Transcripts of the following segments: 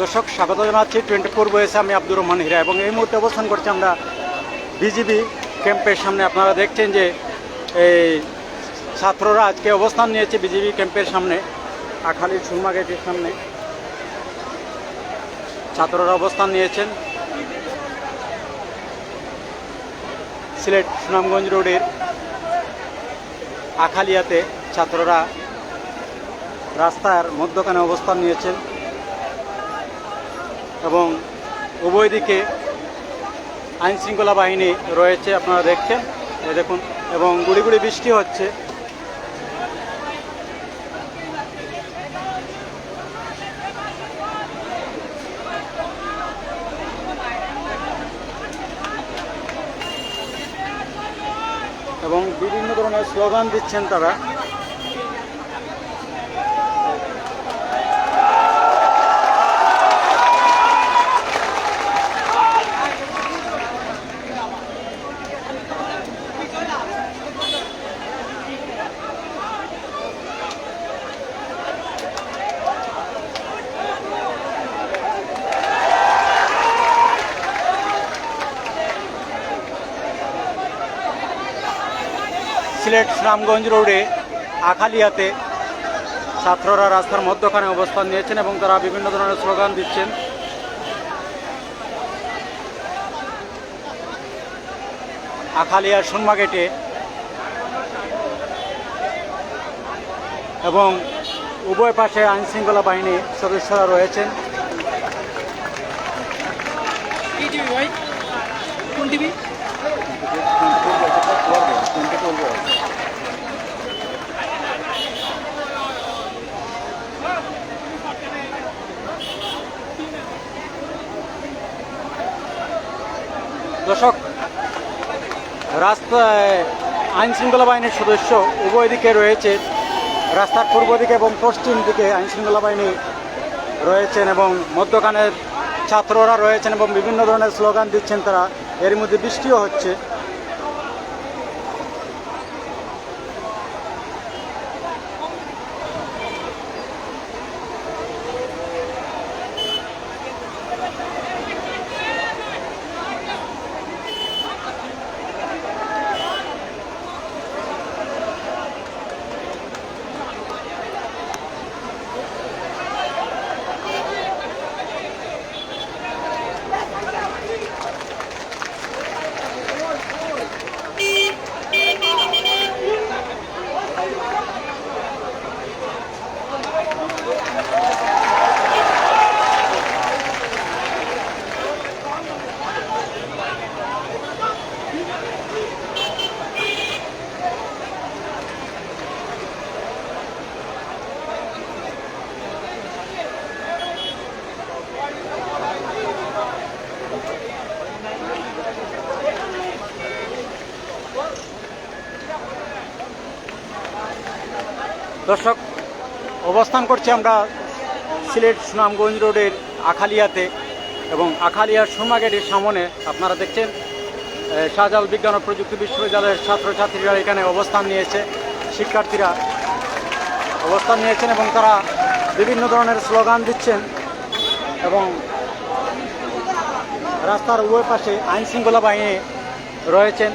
দর্শক, স্বাগত জানাচ্ছি। টোয়েন্টি ফোর বয়েসে আমি আব্দুর রহমান হীরা এবং এই মুহূর্তে অবস্থান করছি আমরা বিজিবি ক্যাম্পের সামনে। আপনারা দেখছেন যে এই ছাত্ররা আজকে অবস্থান নিয়েছে বিজিবি ক্যাম্পের সামনে আখালির সুরমা গেটের সামনে। ছাত্ররা অবস্থান নিয়েছেন। সিলেট সুনামগঞ্জ রোডের আখালিয়াতে ছাত্ররা রাস্তার মধ্যখানে অবস্থান নিয়েছেন। এবং উভয় দিকে আইন শৃঙ্খলা বাহিনী রয়েছে, আপনারা দেখছেন। দেখুন, এবং গুড়ি গুড়ি বৃষ্টি হচ্ছে। এবং বিভিন্ন ধরনের স্লোগান দিচ্ছেন তারা। সুনামগঞ্জ রোডে আখালিয়াতে ছাত্ররা রাস্তার মধ্যখানে অবস্থান নিয়েছেন এবং তারা বিভিন্ন ধরনের স্লোগান দিচ্ছেন। আখালিয়ার সুনমা গেটে এবং উভয় পাশে আইন শৃঙ্খলা বাহিনী সদস্যরা রয়েছেন। রাস্তায় আইন শৃঙ্খলা বাহিনীর সদস্য উভয় দিকে রয়েছে। রাস্তার পূর্ব দিকে এবং পশ্চিম দিকে আইন শৃঙ্খলা বাহিনী রয়েছেন এবং মধ্যখানের ছাত্ররা রয়েছেন এবং বিভিন্ন ধরনের স্লোগান দিচ্ছেন তারা। এর মধ্যে বৃষ্টিও হচ্ছে। দর্শক, অবস্থান করছি আমরা সিলেট সুনামগঞ্জ রোডের আখালিয়াতে এবং আখালিয়ার সুরমা গেটের সামনে। আপনারা দেখছেন শাহজাল বিজ্ঞান ও প্রযুক্তি বিশ্ববিদ্যালয়ের ছাত্রছাত্রীরা এখানে অবস্থান নিয়েছে। শিক্ষার্থীরা অবস্থান নিয়েছেন এবং তারা বিভিন্ন ধরনের স্লোগান দিচ্ছেন এবং রাস্তার উভয় পাশে আইন শৃঙ্খলা বাহিনী রয়েছেন।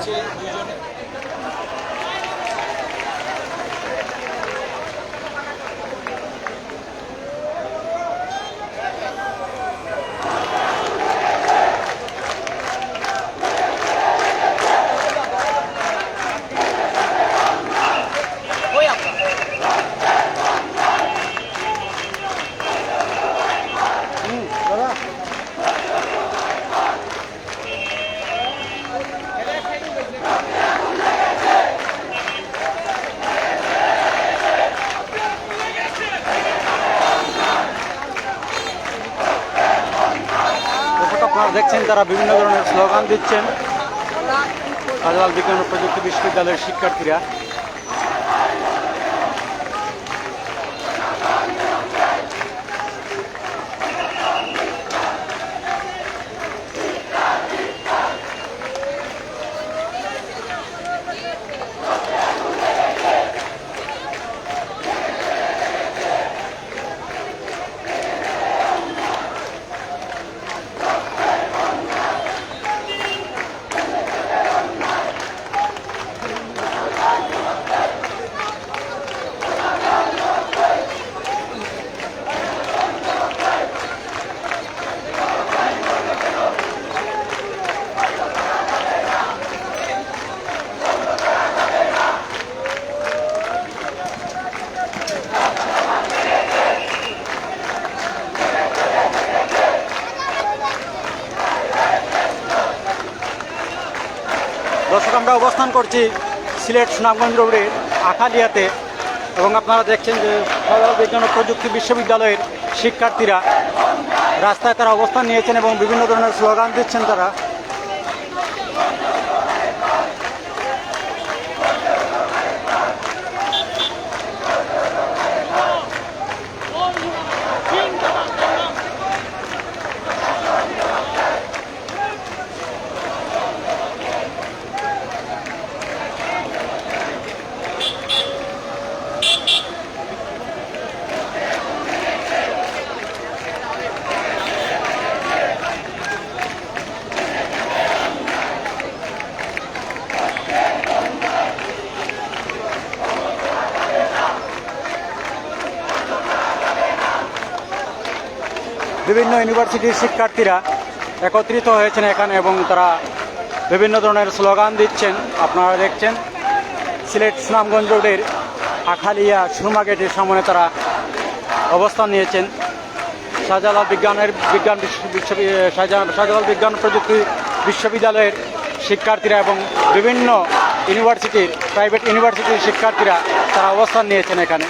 হচ্ছে আপনারা দেখছেন তারা বিভিন্ন ধরনের স্লোগান দিচ্ছেন। শাহজালাল বিজ্ঞান ও প্রযুক্তি বিশ্ববিদ্যালয়ের শিক্ষার্থীরা দর্শক আমরা অবস্থান করছি সিলেট সুনামগঞ্জ রোডের আখালিয়াতে এবং আপনারা দেখছেন যে বিজ্ঞান প্রযুক্তি বিশ্ববিদ্যালয়ের শিক্ষার্থীরা রাস্তায় তারা অবস্থান নিয়েছেন এবং বিভিন্ন ধরনের স্লোগান দিচ্ছেন তারা। বিভিন্ন ইউনিভার্সিটির শিক্ষার্থীরা একত্রিত হয়েছেন এখানে এবং তারা বিভিন্ন ধরনের স্লোগান দিচ্ছেন। আপনারা দেখছেন, সিলেট সুনামগঞ্জ রোডের আখালিয়া সুরমা গেটের সামনে তারা অবস্থান নিয়েছেন। শাহজালাল বিজ্ঞানের বিজ্ঞান শাহজালাল বিজ্ঞান প্রযুক্তি বিশ্ববিদ্যালয়ের শিক্ষার্থীরা এবং বিভিন্ন ইউনিভার্সিটির প্রাইভেট ইউনিভার্সিটির শিক্ষার্থীরা তারা অবস্থান নিয়েছেন এখানে।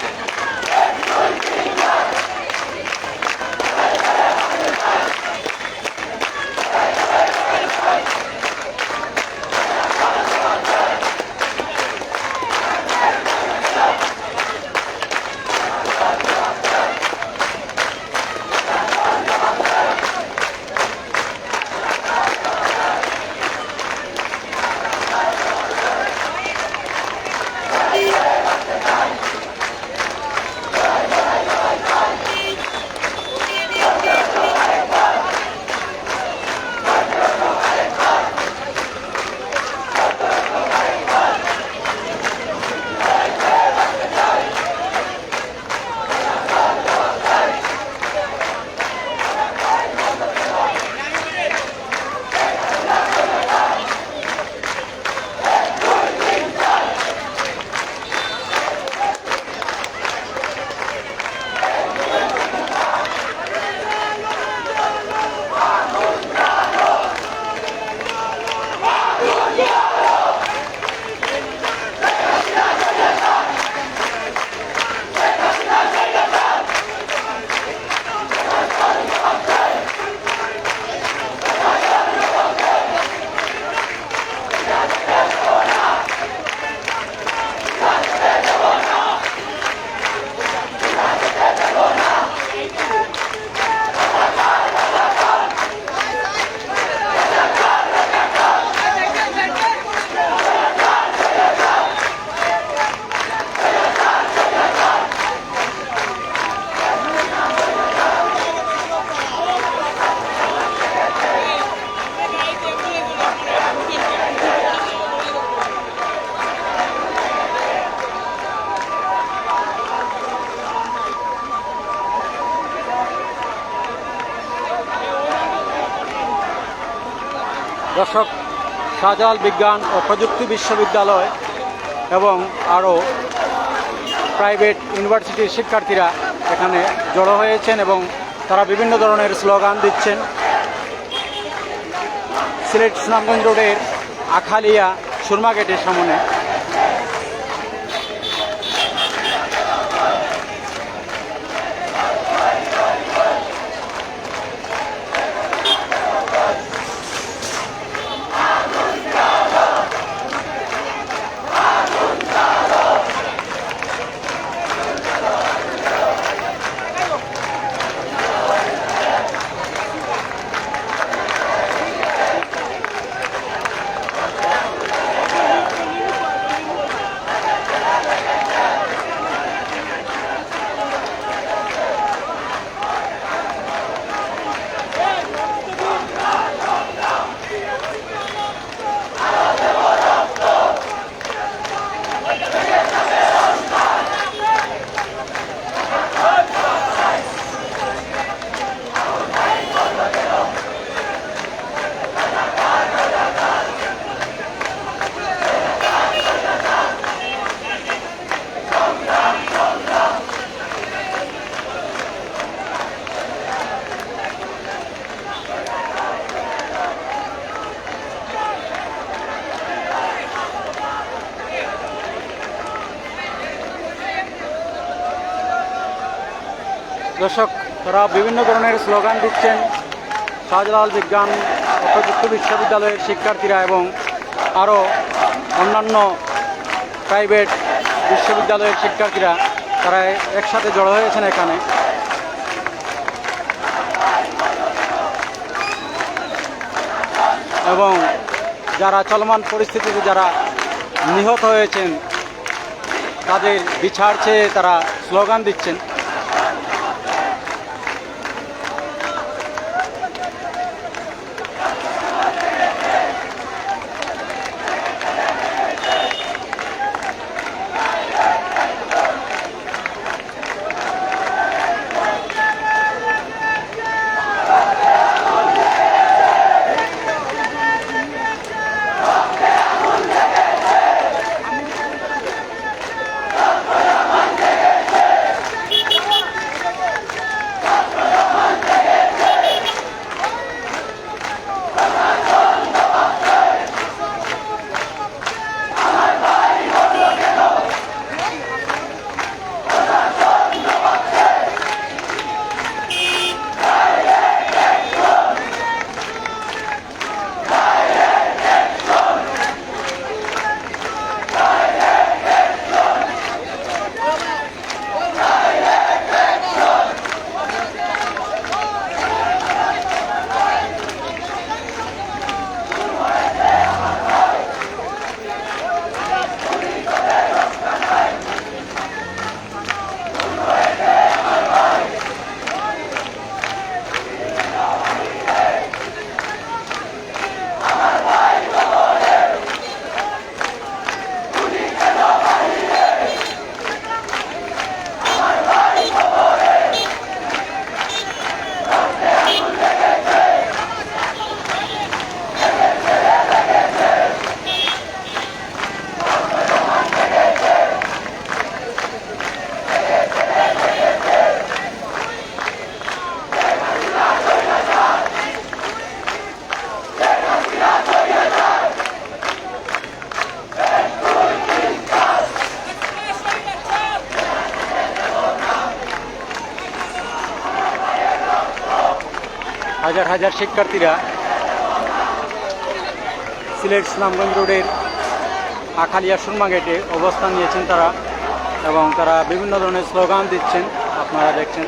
দর্শক সাজাল বিজ্ঞান ও প্রযুক্তি বিশ্ববিদ্যালয় এবং আরও প্রাইভেট ইউনিভার্সিটির শিক্ষার্থীরা এখানে জড়ো হয়েছেন এবং তারা বিভিন্ন ধরনের স্লোগান দিচ্ছেন। সিলেট সুনামগঞ্জ রোডের আখালিয়া সুরমা গেটের সামনে। দর্শক, তারা বিভিন্ন ধরনের স্লোগান দিচ্ছেন। শাহজালাল বিজ্ঞান ও প্রযুক্তি বিশ্ববিদ্যালয়ের শিক্ষার্থীরা এবং আরও অন্যান্য প্রাইভেট বিশ্ববিদ্যালয়ের শিক্ষার্থীরা, তারা একসাথে জড়ো হয়েছেন এখানে। এবং যারা চলমান পরিস্থিতিতে যারা নিহত হয়েছেন, তাদের বিচার চেয়ে তারা স্লোগান দিচ্ছেন। হাজার হাজার শিক্ষার্থীরা সিলেট ইসলামগঞ্জ রোডের আখালিয়া সুরমা গেটে অবস্থান নিয়েছেন তারা এবং তারা বিভিন্ন ধরনের স্লোগান দিচ্ছেন, আপনারা দেখছেন।